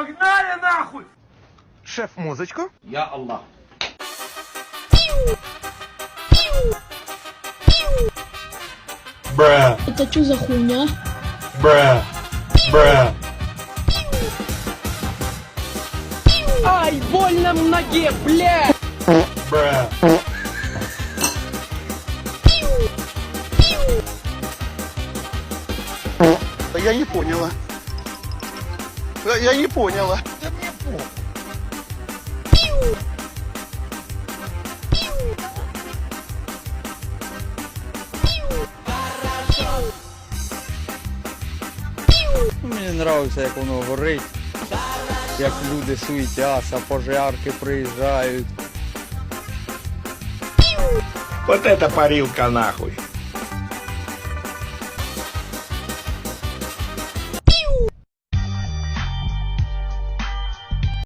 погнали нахуй! Шеф, музичку. Я Аллах. Bruh, Это что за хуйня? bruh, bruh. Ай, больно в ноге, блядь! Bruh. Я не поняла. Я, я не поняла. Мені подобається, як воно горить, як люди суетяться, пожарки приїжджають. Вот это парилка нахуй.